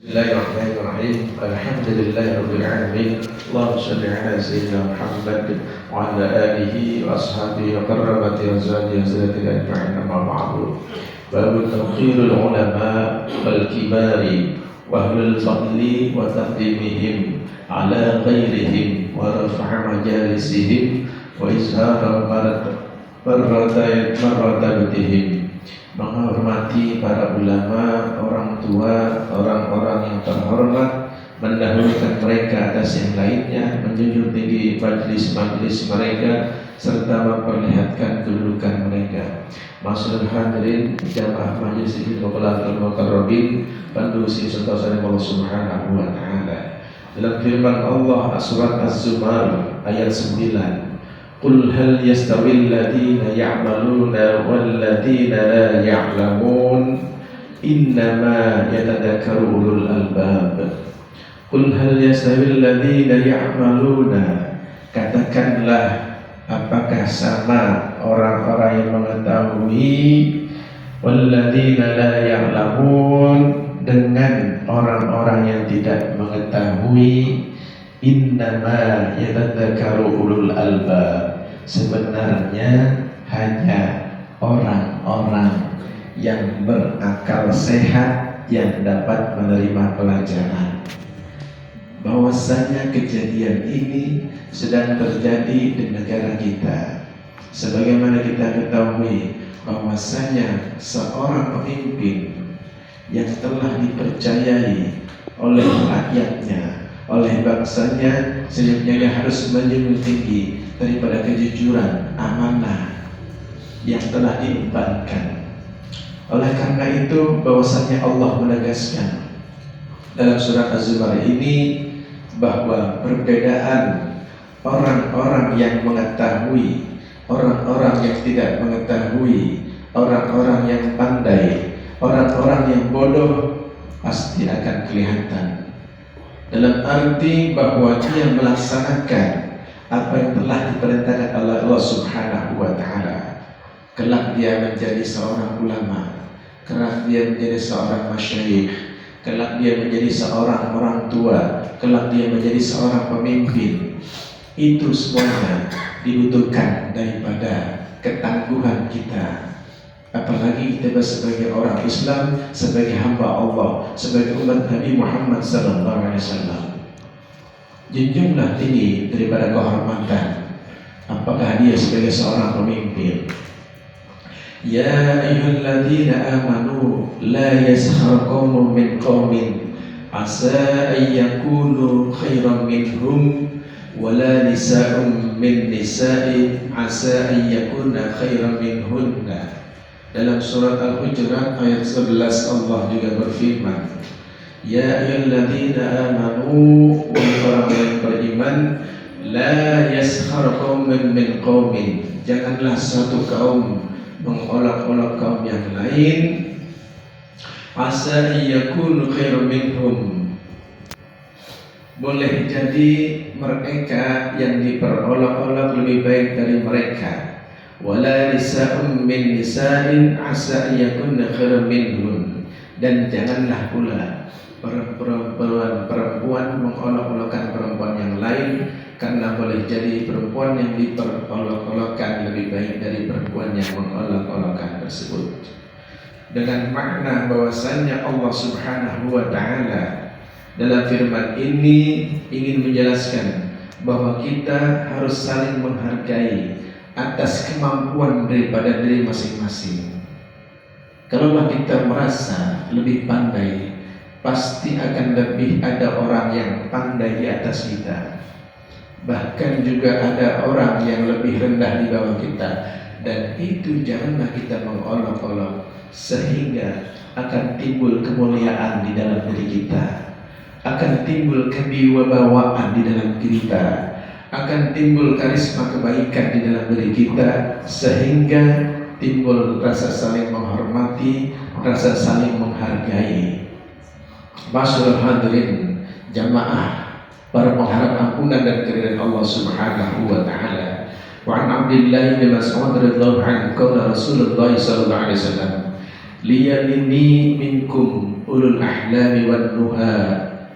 بسم الله الرحمن الرحيم. الحمد لله رب العالمين. اللهم صل على سيدنا محمد وعلى آله وأصحابه وقربة ازواجه وزوجته أجمعين. أما بعد باب توقير العلماء والكبار وأهل الفضل وتقديمهم على غيرهم ورفع مجالسهم واظهار مرتبتهم menghormati para ulama, orang tua, orang-orang yang terhormat, mendahulukan mereka atas yang lainnya, menjunjung tinggi majlis-majlis mereka, serta memperlihatkan kedudukan mereka. Masyarakat hadirin jamaah majlis ini Muqallatul Muqarrabin Pandusi Sultan Allah Subhanahu wa taala. Dalam firman Allah surat Az-Zumar ayat 9 قل هل يستوي الذين يعملون والذين لا يعلمون إنما يتذكر أولو الألباب قل هل يستوي الذين يعملون katakanlah apakah sama orang-orang yang mengetahui walladzina la ya'lamun dengan orang-orang yang tidak mengetahui innama yatadzakaru ulul albab sebenarnya hanya orang-orang yang berakal sehat yang dapat menerima pelajaran. Bahwasanya kejadian ini sedang terjadi di negara kita. Sebagaimana kita ketahui bahwasanya seorang pemimpin yang telah dipercayai oleh rakyatnya, oleh bangsanya, seyogyanya harus menjunjung tinggi daripada kejujuran, amanah yang telah diembankan. Oleh karena itu bahwasanya Allah menegaskan dalam surat Az-Zumar ini bahwa perbedaan orang-orang yang mengetahui, orang-orang yang tidak mengetahui, orang-orang yang pandai, orang-orang yang bodoh pasti akan kelihatan. Dalam arti bahwa dia melaksanakan apa yang telah diperintahkan oleh Allah Subhanahu wa taala. Kelak dia menjadi seorang ulama, kelak dia menjadi seorang masyayikh, kelak dia menjadi seorang orang tua, kelak dia menjadi seorang pemimpin. Itu semuanya dibutuhkan daripada ketangguhan kita. Apalagi kita sebagai orang Islam, sebagai hamba Allah, sebagai umat Nabi Muhammad sallallahu alaihi wasallam junjunglah tinggi daripada kehormatan. Apakah dia sebagai seorang pemimpin? Ya ayyuhalladzina amanu la yaskhar qaumun min qaumin asa an yakunu khairan minhum wala nisa'un min nisa'in asa an yakuna khairan minhunna. Dalam surat Al-Hujurat ayat 11 Allah juga berfirman Ya ayyuhalladzina amanu wa la yaskhar qaumin min qaumin. Janganlah satu kaum mengolok-olok kaum yang lain. Asa yakunu khairum minhum. Boleh jadi mereka yang diperolok-olok lebih baik dari mereka. Wala nisa'un min nisa'in asa yakunna khairum minhum. Dan janganlah pula perempuan-perempuan mengolok-olokkan perempuan yang lain karena boleh jadi perempuan yang diperolok-olokkan lebih baik dari perempuan yang mengolok-olokkan tersebut dengan makna bahwasannya Allah Subhanahu wa taala dalam firman ini ingin menjelaskan bahwa kita harus saling menghargai atas kemampuan daripada diri masing-masing. Kalau kita merasa lebih pandai pasti akan lebih ada orang yang pandai di atas kita bahkan juga ada orang yang lebih rendah di bawah kita. Dan itu janganlah kita mengolok-olok sehingga akan timbul kemuliaan di dalam diri kita. Akan timbul kewibawaan di dalam diri kita. Akan timbul karisma kebaikan di dalam diri kita sehingga timbul rasa saling menghormati rasa saling menghargai. Masyurul hadirin jamaah para pengharap ampunan dan keridhaan Allah Subhanahu wa taala. Wa an Abdullah bin Mas'ud radhiyallahu anhu qala Rasulullah sallallahu alaihi wasallam liyalini minkum ulul ahlami wan nuha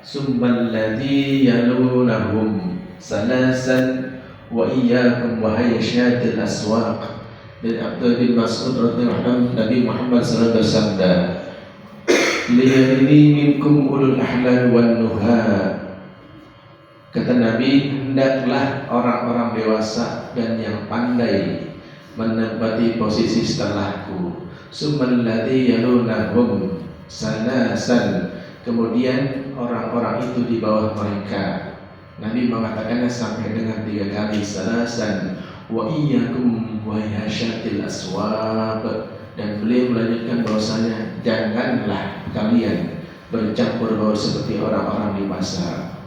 summa alladhi yalunahum salasan wa iyyakum wa hayyashatil aswaq dari Abdullah bin Mas'ud radhiyallahu anhu Nabi Muhammad sallallahu alaihi wasallam liyalini minkum ulul ahlami wan nuha kata Nabi hendaklah orang-orang dewasa dan yang pandai menempati posisi setelahku. Summalladzi yalunahum salasan kemudian orang-orang itu di bawah mereka. Nabi mengatakannya sampai dengan tiga kali salasan wa iyyakum wa yashatil aswab. Dan beliau melanjutkan bahwasanya janganlah kalian bercampur baur seperti orang-orang di pasar.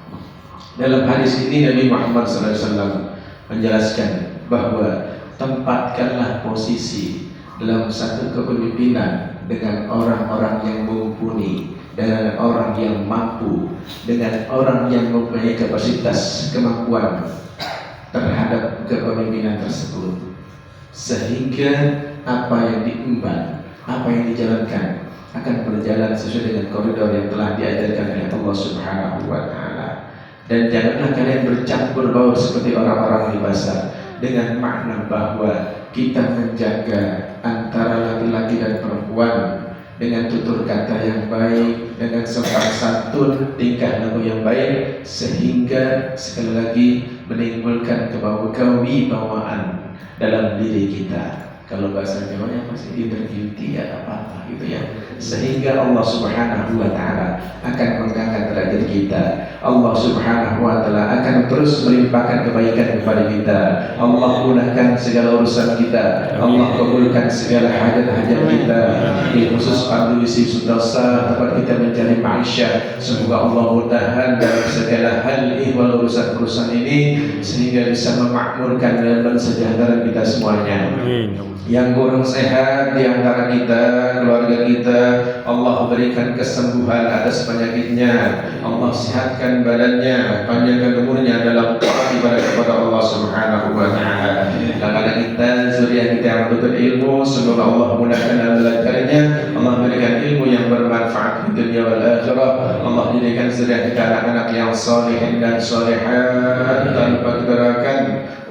Dalam hadis ini Nabi Muhammad SAW menjelaskan bahwa tempatkanlah posisi dalam satu kepemimpinan dengan orang-orang yang mumpuni dengan orang yang mampu dengan orang yang mempunyai kapasitas kemampuan terhadap kepemimpinan tersebut. Sehingga apa yang diemban apa yang dijalankan akan berjalan sesuai dengan koridor yang telah diajarkan oleh Allah Subhanahu wa taala dan janganlah kalian bercampur baur seperti orang-orang di pasar dengan makna bahwa kita menjaga antara laki-laki dan perempuan dengan tutur kata yang baik, dengan sopan santun, tingkah laku yang baik, sehingga sekali lagi menimbulkan kewibawaan dalam diri kita. Kalau bahasa Jawa ya masih inner guilty ya apa-apa gitu ya. Sehingga Allah Subhanahu wa taala akan mengangkat derajat kita. Allah Subhanahu wa taala akan terus melimpahkan kebaikan kepada kita. Allah mudahkan segala urusan kita. Allah kabulkan segala hajat-hajat kita. Di khusus pada isi sudosa tempat kita mencari maisha. Semoga Allah mudahkan dalam segala hal ihwal urusan-urusan ini sehingga bisa memakmurkan dan mensejahterakan kita semuanya. Yang kurang sehat di antara kita, keluarga kita, Allah berikan kesembuhan atas penyakitnya. Allah sehatkan badannya, panjangkan umurnya dalam ibadah kepada Allah Subhanahu wa taala. Anak-anak kita, zuriat kita yang betul ilmu, semoga Allah mudahkan dalam belajarnya. Allah berikan ilmu yang bermanfaat di dunia wal akhirah. Allah jadikan zuriat kita anak-anak yang saleh dan salehat tanpa kegerakan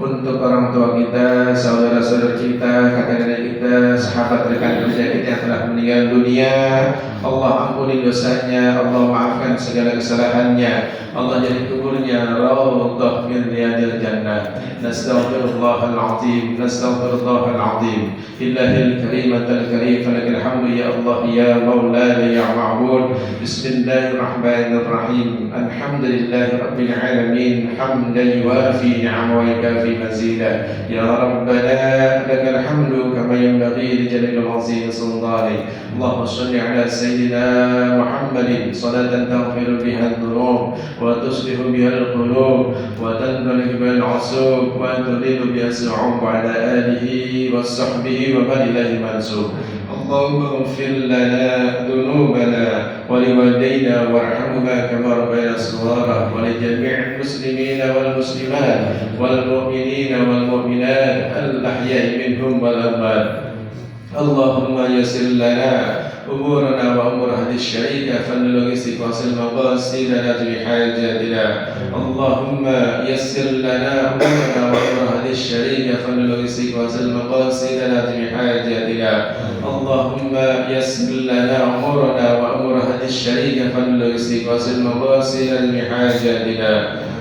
untuk orang tua kita, saudara-saudara kita, kakak nenek kita, sahabat rekan kerja kita yang telah meninggal dunia. Allah ampuni dosanya, Allah maafkan segala kesalahannya. الله يقول يا رب اغفر لي الجنة. نستغفر الله العظيم نستغفر الله العظيم. لله الكريمة الكريمة لك الحمد يا الله يا مولانا يا معبود. بسم الله الرحمن الرحيم. الحمد لله رب العالمين. حمدا يوافي نعم ويكافي مزيدا يا ربنا لك الحمد كما ينبغي لجلال عظيم سلطانك اللهم صل على سيدنا محمد. صلاة تغفر بها الذنوب. وتصلح بها القلوب وتنطلق بها العصوب وتريد بها الصعوب على آله وصحبه ومن إليه منسوب. اللهم اغفر لنا ذنوبنا ولوالدينا وارحمهما كما ربينا صغارا ولجميع المسلمين والمسلمات والمؤمنين والمؤمنات الأحياء منهم والأموات. اللهم يسر لنا أمورنا وأمور هذه الشريكة فنلغي استقاص المقاصد لنا بحاجاتنا اللهم يسر لنا أمورنا وأمور هذه الشريكة فنلغي استقاص المقاصد لنا بحاجاتنا اللهم يسر لنا أمورنا وأمور هذه الشريكة فنلغي استقاص المقاصد بحاجاتنا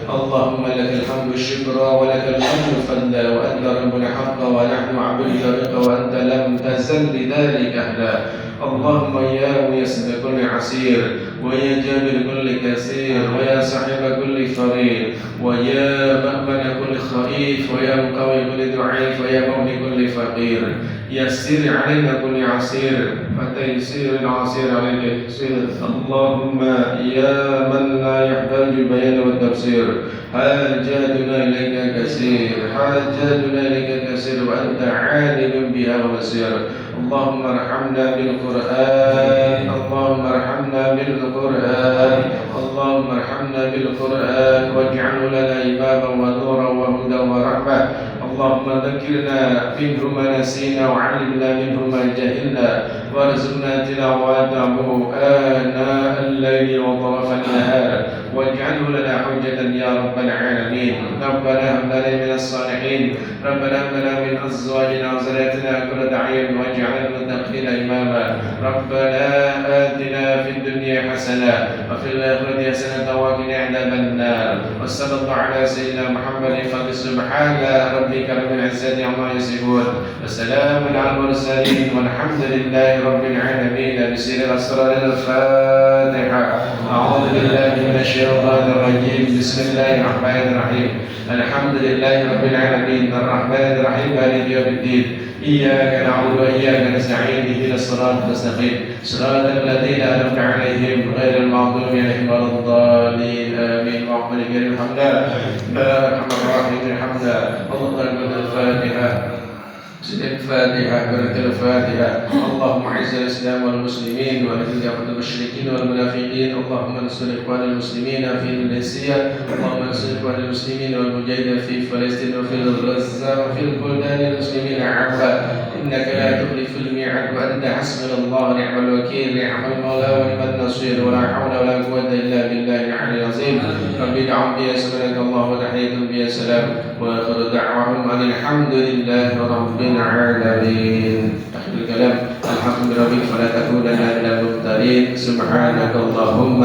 اللهم لك الحمد الشكر ولك الحمد فلا وأنت ربنا حقا ونحن عبدك بك وأنت لم تزل لذلك أهلا. اللهم يا ميسر كل عسير ويا جابر كل كثير ويا صاحب كل فريق ويا مأمن كل خريف ويا مقوي كل ضعيف ويا مغني كل فقير. يسر علينا كل عسير فتيسير العسير عليك. يسير اللهم يا من لا يحتاج البيان والتفسير. حاجاتنا إليك كثير حاجاتنا إليك كثير وأنت عالم بها وبصير اللهم ارحمنا بالقرآن. اللهم ارحمنا بالقرآن. اللهم ارحمنا بالقرآن. واجعله لنا إماما ونورا وهدى ورحمة. اللهم ذكرنا منه ما نسينا وعلمنا منه ما جهلنا. وارزقنا تلاوته آناء الليل وطرف النهار واجعله لنا حجة يا رب العالمين. ربنا هب لنا من الصالحين. ربنا هب لنا من أزواجنا وذرياتنا قرة أعين واجعل المتقين إماما. ربنا آتنا في الدنيا حسنة وفي الآخرة حسنة وقنا عذاب النار. وصلى الله على سيدنا محمد فضل سبحان ربك رب العزة عما يصفون. وسلام على المرسلين والحمد لله رب العالمين. بسر الأسرار الفاتحة أعوذ بالله من الشيطان الرجيم. بسم الله الرحمن الرحيم. الحمد لله رب العالمين. الرحمن الرحيم. مالك يوم الدين. إياك نعبد وإياك نستعين. اهدنا الصراط المستقيم. صراط الذين أنعمت عليهم غير المغضوب عليهم ولا الضالين. آمين. لك الحمد. يا أرحم الراحمين الحمد. اللهم الفاتحة. الفاتحة بركة الفاتحة. اللهم أعز الإسلام والمسلمين وأذل المشركين والمنافقين. اللهم انصر إخوان المسلمين في ماليزيا اللهم انصر إخوان المسلمين والمجاهدين في فلسطين وفي غزة وفي البلدان المسلمين عامة إنك لا تخلف الميعاد وأنت حسبنا الله نعم الوكيل نعم المولى ونعم النصير ولا حول ولا قوة إلا بالله العلي العظيم. ربي دعهم بي سبحانك الله وتحيتهم بي سلام وآخر دعواهم أن الحمد لله رب العالمين. آخر الكلام الحمد لله فلا تكونن من الممترين سبحانك اللهم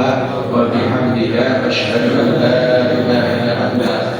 وبحمدك أشهد أن لا إله إلا أنت.